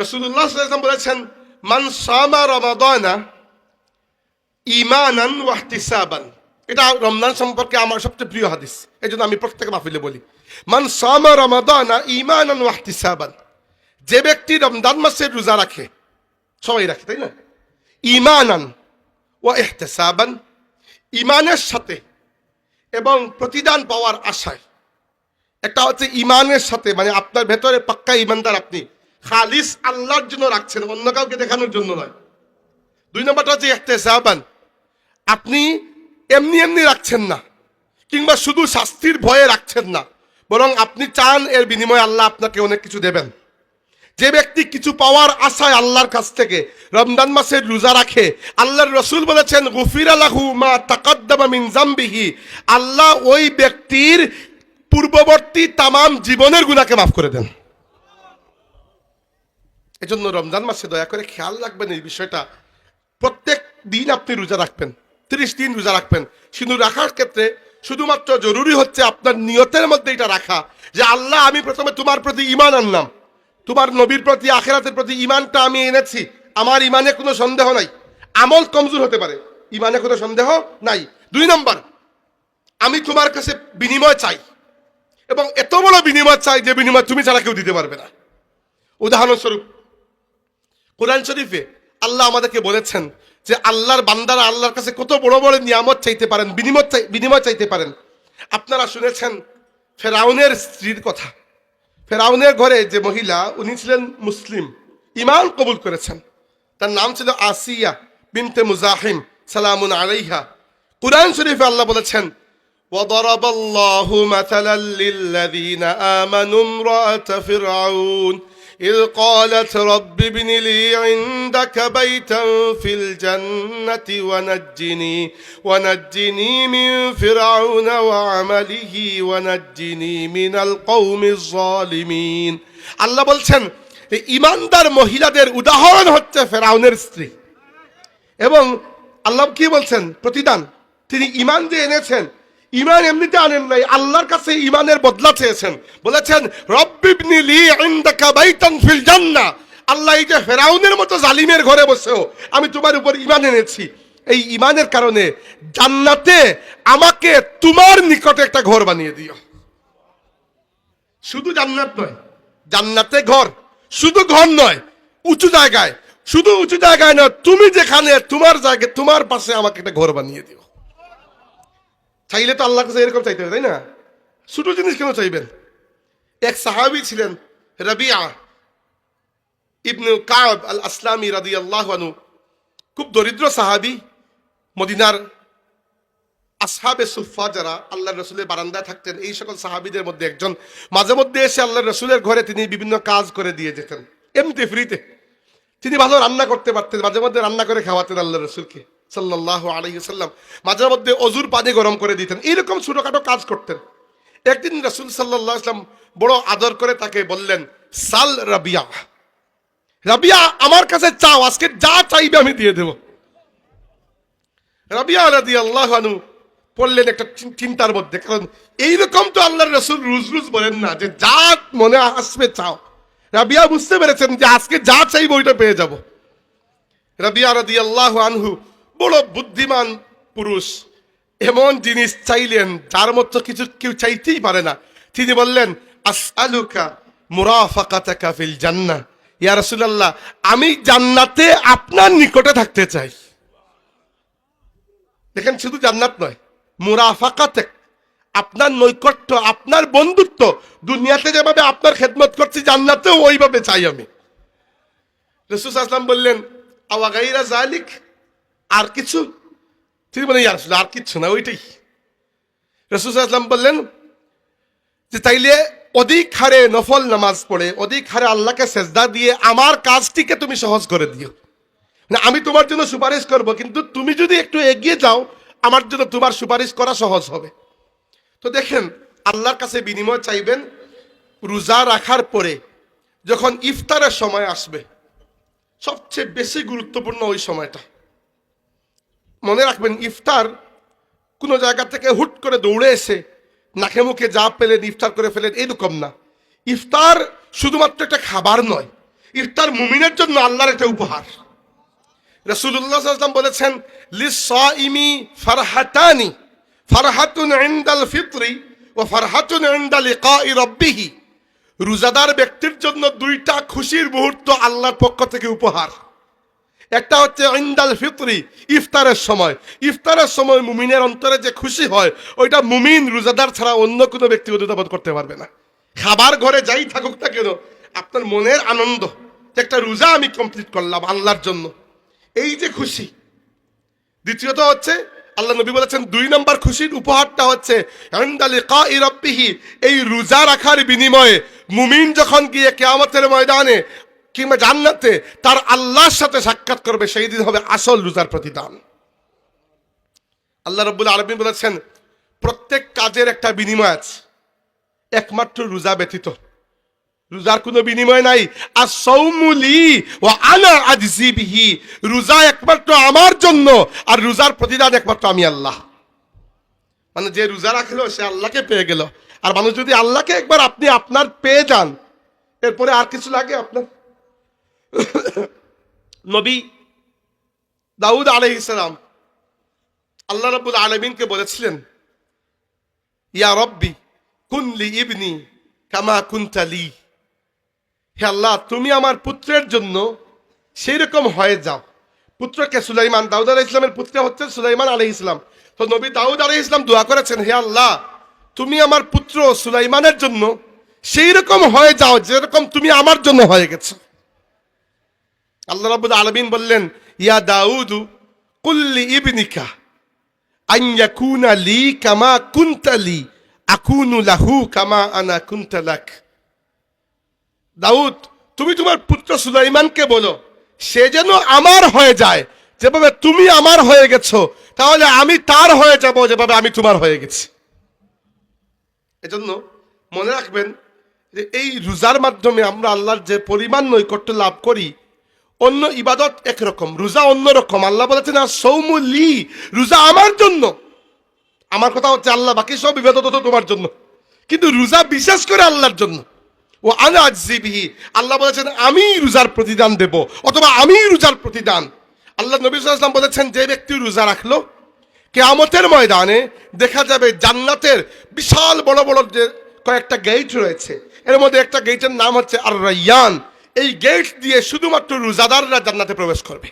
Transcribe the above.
রসুল্লাহ সাল্লাম বলেছেন, মান সামা রমাদানা ইমানান ওয়াহতিসাবান এটা রমজান সম্পর্কে আমার সবচেয়ে প্রিয় হাদিস। এই জন্য আমি প্রত্যেক মাহফিলে বলি, মান সামা রমাদানা ইমানান ওয়াহতিসাবান যে ব্যক্তি রমজান মাসের রোজা রাখে, সবাই রাখে, তাই না? ইমানান ও এহতেসাবান ইমানের সাথে এবং প্রতিদান পাওয়ার আশায়। একটা হচ্ছে ইমানের সাথে মানে আপনার ভেতরে পাক্কা ইমানদার আপনি খালিস আল্লাহর জন্য রাখছেন, অন্য কাউকে দেখানোর জন্য নয়। দুই নম্বরটা হচ্ছে এহতেসাবান আপনি এমনি এমনি রাখছেন না, কিংবা শুধু শাস্তির ভয়ে রাখছেন না, বরং আপনি চান এর বিনিময়ে আল্লাহ আপনাকে অনেক কিছু দেবেন। যে ব্যক্তি কিছু পাওয়ার আশায় আল্লাহর কাছ থেকে রমজান মাসের রোজা রাখে, আল্লাহর রসুল বলেছেন, গুফির আলাহু মা তাকাদ্দামা মিন জামবিহি। আল্লাহ ওই ব্যক্তির পূর্ববর্তী তামাম জীবনের গুণাকে মাফ করে দেন। এজন্য রমজান মাসে দয়া করে খেয়াল রাখবেন এই বিষয়টা। প্রত্যেক দিন আপনি রোজা রাখবেন, তিরিশ দিন রোজা রাখবেন। কিন্তু রাখার ক্ষেত্রে শুধুমাত্র জরুরি হচ্ছে আপনার নিয়তের মধ্যে এটা রাখা, যে আল্লাহ আমি প্রথমে তোমার প্রতি ইমান আনলাম। তোমার নবীর প্রতি, আখেরাতের প্রতি ইমানটা আমি এনেছি। আমার ইমানে কোনো সন্দেহ নাই। আমল কমজোর হতে পারে ইমানে কোনো সন্দেহ নাই। দুই নম্বর, আমি তোমার কাছে বিনিময় চাই। এবং এত বড় বিনিময় চাই যে বিনিময় তুমি ছাড়া কেউ দিতে পারবে না। উদাহরণস্বরূপ কোরআন শরীফে আল্লাহ আমাদেরকে বলেছেন যে আল্লাহর বান্দারা আল্লাহর কাছে কত বড় বড় নিয়ামত চাইতে পারেন বিনিময় চাই বিনিময় চাইতে পারেন আপনারা শুনেছেন ফেরাউনের স্ত্রীর কথা ফেরাউনের ঘরে যে মহিলা উনি ছিলেন মুসলিম ইমান কবুল করেছেন তার নাম ছিল আসিয়া বিনতে মুজাহিম সালামুন আলাইহা কুরআন শরীফে আল্লাহ বলেছেন وضرب الله مثلا للذين آمنوا امرأة فرعون إذ قالت رب ابن لي عندك بيتا في الجنة ونجني ونجني من فرعون وعمله ونجني من القوم الظالمين আল্লাহ বলছেন এই ইমানদার মহিলাদের উদাহরণ হচ্ছে ফেরাউনের স্ত্রী এবং আল্লাহ কি বলছেন প্রতিদান তিনি ইমান যে এনেছেন ইমান এমনিতে আনেন নাই, আল্লাহর কাছে ইমানের বদলা চেয়েছেন। বলেছেন রব্বিবনি লি ইনদাকা বাইতান ফিল জান্নাহ আল্লাহ এই যে ফেরাউনের মতো জালিমের ঘরে বসেও আমি তোমার উপর ইমান এনেছি। এই ইমানের কারণে জান্নাতে আমাকে তোমার নিকটে একটা ঘর বানিয়ে দিও। শুধু জান্নাত নয়, জান্নাতে ঘর, শুধু ঘর নয়, উঁচু জায়গায়। শুধু উঁচু জায়গায় নয়, তুমি যেখানে, তোমার জায়গায়, তোমার পাশে আমাকে একটা ঘর বানিয়ে দিও। চাইলে তো আল্লাহ কাছে এরকম চাইতে হবে, তাই না? ছোট জিনিস কেন চাইবেন? এক সাহাবি ছিলেন, রবিয়া ইবনু কাব আল আসলামী রাদি আল্লাহ খুব দরিদ্র সাহাবি, মদিনার আসহাবে সুফা যারা আল্লাহ রসুলের বারান্দায় থাকতেন, এই সকল সাহাবিদের মধ্যে একজন। মাঝে মধ্যে এসে আল্লাহ রসুলের ঘরে তিনি বিভিন্ন কাজ করে দিয়ে যেতেন, এমনিতে ফ্রিতে তিনি ভালো রান্না করতে পারতেন, মাঝে মধ্যে রান্না করে খাওয়াতেন আল্লাহ রসুলকে। সাল্লাহ আলাইসাল্লাম মাঝে মধ্যে অজুর পানি গরম করে দিতেন। এইরকম ছোটখাটো কাজ করতেন। একদিন রসুল সাল্লাহ আসলাম বড় আদর করে তাকে বললেন, সাল রাবিয়া রাবিয়া, আমার কাছে চাও, আজকে যা চাইবে আমি দিয়ে দেব। রাবিয়া রাদি আল্লাহ আনু পড়লেন একটা চিন্তার মধ্যে, কারণ এইরকম তো আল্লাহর রসুল রুজ রুজ বলেন না, যে যা মনে আসবে চাও। রাবিয়া বুঝতে পেরেছেন যে আজকে যা চাইব ওইটা পেয়ে যাব। রাবিয়া রাদি আল্লাহ আনহু বড় বুদ্ধিমান পুরুষ। এমন জিনিস চাইলেন, যার মতো কিছু কেউ চাইতেই পারে না। তিনি বললেন, আসআলুকা মুরাফাকাতাকা ফিল জান্নাহ। ইয়া রাসূলুল্লাহ, আমি জান্নাতে আপনার নিকটে থাকতে চাই। দেখেন, শুধু জান্নাত নয় মুরাফাকাতে আপনার নৈকট্য, আপনার বন্ধুত্ব, দুনিয়াতে যেভাবে আপনার খেদমত করছি, জান্নাতেও ওইভাবে চাই আমি। রসুল আসলাম বললেন, আওয়াগাইরা জালিক আর কিছু? তিনি বলেন ইয়া আর কিচ্ছু না, ওইটাই। রসুল বললেন যে, তাইলে অধিক হারে নফল নামাজ পড়ে, অধিক হারে আল্লাহকে সেজদা দিয়ে আমার কাজটিকে তুমি সহজ করে দিও। না আমি তোমার জন্য সুপারিশ করব, কিন্তু তুমি যদি একটু এগিয়ে যাও, আমার জন্য তোমার সুপারিশ করা সহজ হবে। তো দেখেন, আল্লাহর কাছে বিনিময় চাইবেন রোজা রাখার পরে, যখন ইফতারের সময় আসবে, সবচেয়ে বেশি গুরুত্বপূর্ণ ওই সময়টা। মনে রাখবেন ইফতার কোনো জায়গা থেকে হুট করে দৌড়ে এসে নাকে মুখে যা পেলেন, ইফতার করে ফেলেন এরকম না। ইফতার শুধুমাত্র একটা খাবার নয়, ইফতার মুমিনের জন্য আল্লাহর একটা উপহার। রসুল্লাহ সাল্লাম বলেছেন লিসাইমি ফারহাতানি, ফারহাতুন ইনদাল ফিতরি ও ফারহাতুন ইনদা লিকাই রাব্বিহি। রোজাদার ব্যক্তির জন্য দুইটা খুশির মুহূর্ত আল্লাহর পক্ষ থেকে উপহার। একটা হচ্ছে ইন্দাল ফিতরি, ইফতারের সময়। ইফতারের সময় মুমিনের অন্তরে যে খুশি হয়, ওইটা মুমিন রোজাদার ছাড়া অন্য কোনো ব্যক্তি অনুধাবন করতে পারবে না। খাবার ঘরে যাই থাকুক না কেন, আপনার মনের আনন্দ একটা রোজা আমি কমপ্লিট করলাম আল্লাহর জন্য। এই যে খুশি। দ্বিতীয়ত হচ্ছে, আল্লাহ নবী বলেছেন, দুই নম্বর খুশির উপহারটা হচ্ছে এই রোজা রাখার বিনিময়ে মুমিন যখন গিয়ে কেয়ামতের ময়দানে কিংবা জান্নাতে তার আল্লাহর সাথে সাক্ষাৎ করবে, সেই দিন হবে আসল রোজার প্রতিদান। আল্লাহ রব্বুল আলমিন বলেছেন, প্রত্যেক কাজের একটা বিনিময় আছে, একমাত্র রোজা ব্যতীত। রোজার কোনো বিনিময় নাই। আর সৌমুলি ও আনা আজিবিহি রোজা একমাত্র আমার জন্য, আর রোজার প্রতিদান একমাত্র আমি আল্লাহ। মানে যে রোজা রাখল, সে আল্লাহকে পেয়ে গেল। আর মানুষ যদি আল্লাহকে একবার আপনি আপনার পেয়ে যান, এরপরে আর কিছু লাগে আপনার? নবী দাউদ আলাইহিসসালাম আল্লাহ রাব্বুল আলামিনকে বলেছিলেন, ইয়া রব্বি কুনলি ইবনি কামা কুনতালি হে আল্লাহ, তুমি আমার পুত্রের জন্য সেই রকম হয়ে যাও। পুত্রকে সুলাইমান, দাউদ আলাহ ইসলামের পুত্র হচ্ছে সুলাইমান আলহ ইসলাম তো নবী দাউদ আলহ ইসলাম দোয়া করেছেন, হে আল্লাহ, তুমি আমার পুত্র সুলাইমানের জন্য সেই রকম হয়ে যাও যেরকম তুমি আমার জন্য হয়ে গেছো। আল্লাহ রাবুল আলমিন বললেন, ইয়া দাউদু, কুল্লি ইবনিকা আইয়াকুনা লি কামা কুন্তালি আকুনু লাহু কামা আনা কুন্তালাক দাউদ, তুমি তোমার পুত্র সুলাইমানকে বলো, সে যেন আমার হয়ে যায়। যেভাবে তুমি আমার হয়ে গেছো, তাহলে আমি তার হয়ে যাব যেভাবে আমি তোমার হয়ে গেছি। এজন্য মনে রাখবেন যে এই রোজার মাধ্যমে আমরা আল্লাহর যে পরিমাণ নৈকট্য লাভ করি অন্য ইবাদত একরকম, রোজা অন্যরকম। আল্লাহ বলেছেন, আর সৌমুলি রোজা আমার জন্য। আমার কথা হচ্ছে, আল্লাহ, বাকি সব ইবাদত তো তোমার জন্য। কিন্তু রোজা বিশেষ করে আল্লাহর জন্য। ও আনা আজিবিহি আল্লাহ বলেছেন, আমি রোজার প্রতিদান দেব, অথবা আমি রোজার প্রতিদান। আল্লাহ নবী সাল্লাম বলেছেন, যে ব্যক্তি রোজা রাখল, কেয়ামতের ময়দানে দেখা যাবে জান্নাতের বিশাল বড় বড় যে কয়েকটা গেট রয়েছে, এর মধ্যে একটা গেটের নাম হচ্ছে আর রাইয়ান এই গেট দিয়ে শুধুমাত্র রোজাদাররা জান্নাতে প্রবেশ করবে।